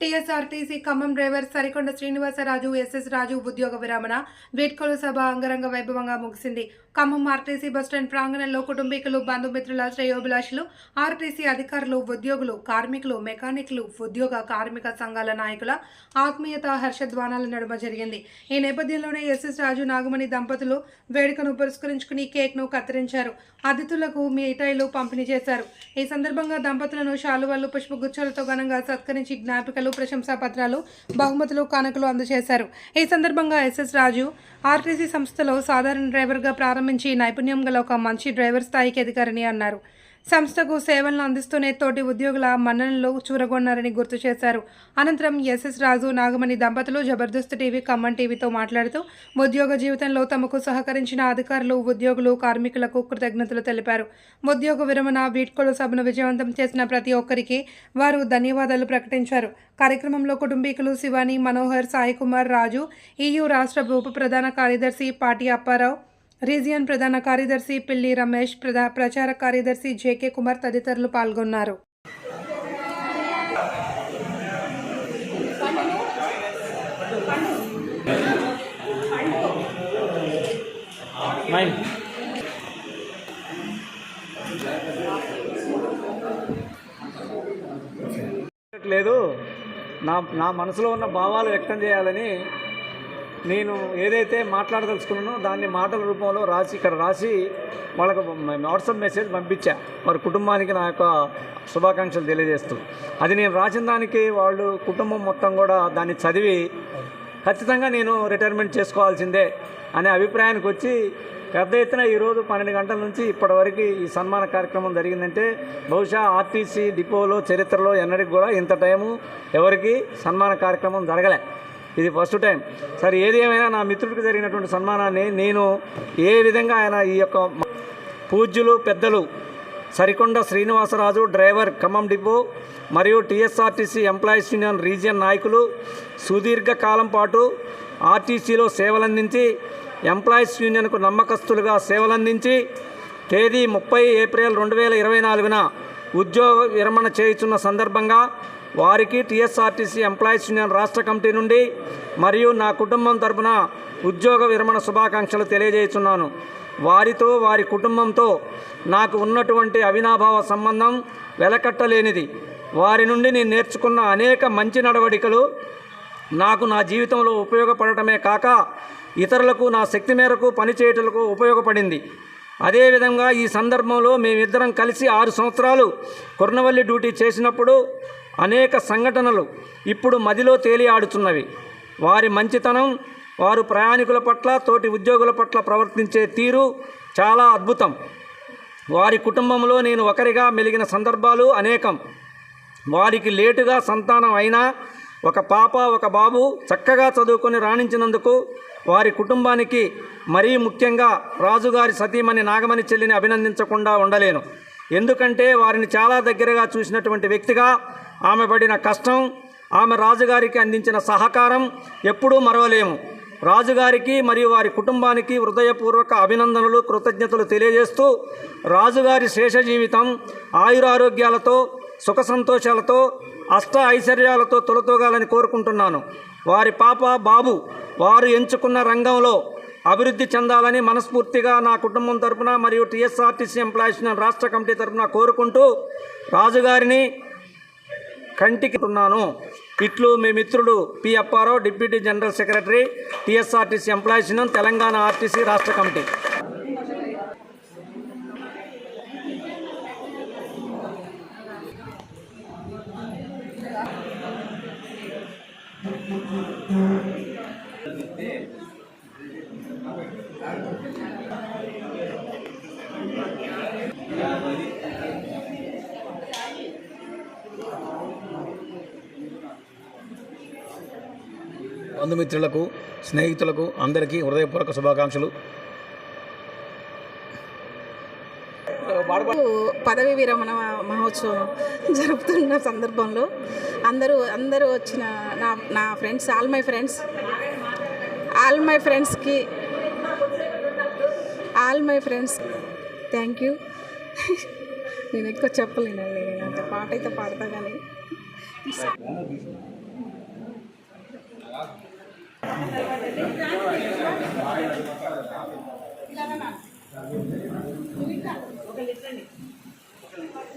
TSRTC Khammam driver Sarikonda Srinivasaraju SS Raju ఉద్యోగ విరమణ వీడ్కోలు సభ అంగరంగ వైభవంగా ముగిసింది. ఖమ్మం ఆర్టీసీ బస్టాండ్ ప్రాంగణంలో కుటుంబీకులు బంధుమిత్రుల శ్రేయోభిలాషులు ఆర్టీసీ అధికారులు ఉద్యోగులు కార్మికులు మెకానిక్లు ఉద్యోగ కార్మిక సంఘాల నాయకుల ఆత్మీయత హర్షధ్వానాల నడుమ జరిగింది. ఈ నేపథ్యంలోనే ఎస్ఎస్ రాజు నాగమణి దంపతులు వేడుకను పురస్కరించుకుని కేక్ను కత్తిరించారు. అతిథులకు మిఠాయిలు పంపిణీ చేశారు. ఈ సందర్భంగా దంపతులను శాలువాలు పుష్పగుచ్చాలతో ఘనంగా సత్కరించి జ్ఞాపికలు ప్రశంసా పత్రాలు బహుమతులు కానుకలు అందజేశారు. ఈ సందర్భంగా ఎస్ఎస్ రాజు ఆర్టీసీ సంస్థలో సాధారణ డ్రైవర్గా ప్రారంభించి నైపుణ్యం గల ఒక మంచి డ్రైవర్ స్థాయికి ఎదిగారని అన్నారు. సంస్థకు సేవలను అందిస్తూనే తోటి ఉద్యోగుల మన్ననలు చూరగొన్నారని గుర్తు చేశారు. అనంతరం ఎస్ఎస్ రాజు నాగమణి దంపతులు జబర్దస్త్ టీవీ ఖమ్మం టీవీతో మాట్లాడుతూ ఉద్యోగ జీవితంలో తమకు సహకరించిన అధికారులు ఉద్యోగులు కార్మికులకు కృతజ్ఞతలు తెలిపారు. ఉద్యోగ విరమణ వీడ్కోలు సభను విజయవంతం చేసిన ప్రతి ఒక్కరికి వారు ధన్యవాదాలు ప్రకటించారు. కార్యక్రమంలో కుటుంబీకులు శివాని మనోహర్ సాయి కుమార్ రాజు ఈయూ రాష్ట్ర ఉప ప్రధాన కార్యదర్శి పాటి అప్పారావు రీజియన్ ప్రధాన కార్యదర్శి పిల్లి రమేష్ ప్రధా ప్రచార కార్యదర్శి జేకే కుమార్ తదితరులు పాల్గొన్నారు. లేదు. నా నా మనసులో ఉన్న భావాలు వ్యక్తం చేయాలని నేను ఏదైతే మాట్లాడదలుచుకున్నానో దాన్ని మాటల రూపంలో రాసి ఇక్కడ రాసి వాళ్ళకు వాట్సాప్ మెసేజ్ పంపించా. వారి కుటుంబానికి నా యొక్క శుభాకాంక్షలు తెలియజేస్తూ. అది నేను రాసిన దానికి వాళ్ళు కుటుంబం మొత్తం కూడా దాన్ని చదివి ఖచ్చితంగా నేను రిటైర్మెంట్ చేసుకోవాల్సిందే అనే అభిప్రాయానికి వచ్చి పెద్ద ఎత్తున ఈరోజు పన్నెండు గంటల నుంచి ఇప్పటివరకు ఈ సన్మాన కార్యక్రమం జరిగిందంటే బహుశా ఆర్టీసీ డిపోలో చరిత్రలో ఎన్నటికి కూడా ఇంత టైము ఎవరికి సన్మాన కార్యక్రమం జరగలే. ఇది ఫస్ట్ టైం సరే ఏది ఏమైనా నా మిత్రుడికి జరిగినటువంటి సన్మానాన్ని నేను ఏ విధంగా ఆయన ఈ యొక్క పూజ్యులు పెద్దలు సరికొండ శ్రీనివాసరాజు డ్రైవర్ ఖమ్మం డిపో మరియు టీఎస్ఆర్టీసీ ఎంప్లాయీస్ యూనియన్ రీజియన్ నాయకులు సుదీర్ఘ కాలం పాటు ఆర్టీసీలో సేవలందించి ఎంప్లాయీస్ యూనియన్కు నమ్మకస్తులుగా సేవలందించి తేదీ ముప్పై ఏప్రిల్ రెండు వేల ఇరవై నాలుగున ఉద్యోగ విరమణ చేయుచున్న సందర్భంగా వారికి టీఎస్ఆర్టీసీ ఎంప్లాయీస్ యూనియన్ రాష్ట్ర కమిటీ నుండి మరియు నా కుటుంబం తరపున ఉద్యోగ విరమణ శుభాకాంక్షలు తెలియజేస్తున్నాను. వారితో వారి కుటుంబంతో నాకు ఉన్నటువంటి అవినాభావ సంబంధం వెలకట్టలేనిది. వారి నుండి నేను నేర్చుకున్న అనేక మంచి నడవడికలు నాకు నా జీవితంలో ఉపయోగపడటమే కాక ఇతరులకు నా శక్తి మేరకు పనిచేయటలకు ఉపయోగపడింది. అదేవిధంగా ఈ సందర్భంలో మేమిద్దరం కలిసి ఆరు సంవత్సరాలు కొర్నవల్లి డ్యూటీ చేసినప్పుడు అనేక సంఘటనలు ఇప్పుడు మదిలో తేలియాడుచున్నవి వారి మంచితనం వారు ప్రయాణికుల పట్ల తోటి ఉద్యోగుల పట్ల ప్రవర్తించే తీరు చాలా అద్భుతం. వారి కుటుంబంలో నేను ఒకరిగా మెలిగిన సందర్భాలు అనేకం. వారికి లేటుగా సంతానం అయినా ఒక పాప ఒక బాబు చక్కగా చదువుకొని రాణించినందుకు వారి కుటుంబానికి మరీ ముఖ్యంగా రాజుగారి సతీమణి నాగమణి చెల్లిని అభినందించకుండా ఉండలేను. ఎందుకంటే వారిని చాలా దగ్గరగా చూసినటువంటి వ్యక్తిగా ఆమె పడిన కష్టం ఆమె రాజుగారికి అందించిన సహకారం ఎప్పుడూ మరవలేము. రాజుగారికి మరియు వారి కుటుంబానికి హృదయపూర్వక అభినందనలు కృతజ్ఞతలు తెలియజేస్తూ రాజుగారి శేష జీవితం ఆయురారోగ్యాలతో సుఖ సంతోషాలతో అష్ట ఐశ్వర్యాలతో తొలతూగాలని కోరుకుంటున్నాను. వారి పాప బాబు వారు ఎంచుకున్న రంగంలో అభివృద్ధి చెందాలని మనస్ఫూర్తిగా నా కుటుంబం తరపున మరియు టీఎస్ఆర్టీసీ ఎంప్లాయీస్ రాష్ట్ర కమిటీ తరపున కోరుకుంటూ రాజుగారిని కంటికి ఉన్నాను ఇట్లు మీ మిత్రుడు P. Apparao deputy general secretary TSRTC employees union Telangana RTC రాష్ట్ర కమిటీ. బంధుమిత్రులకు స్నేహితులకు అందరికీ హృదయపూర్వక శుభాకాంక్షలు. పదవి విరమణ మహోత్సవం జరుపుతున్న సందర్భంలో అందరూ అందరూ వచ్చిన నా నా friends all my friends all my ఫ్రెండ్స్కి all my friends thank you. నేను ఎక్కువ చెప్పలేనండి నేను అంత పాట అయితే పాడతా కానీ.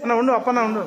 అన్న ఉండు అప్పన్న ఉండు.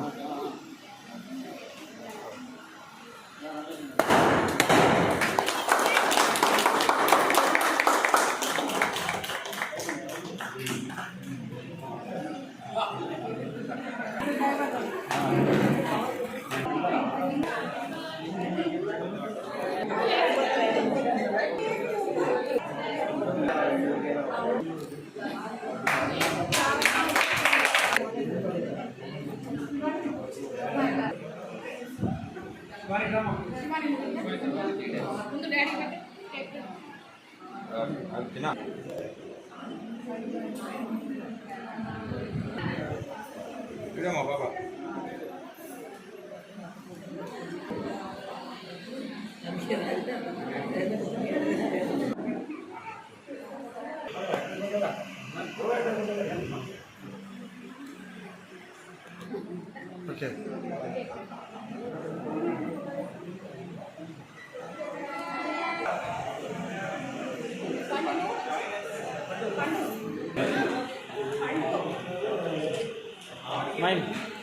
ఇదేమో బాబా Okay. Mine.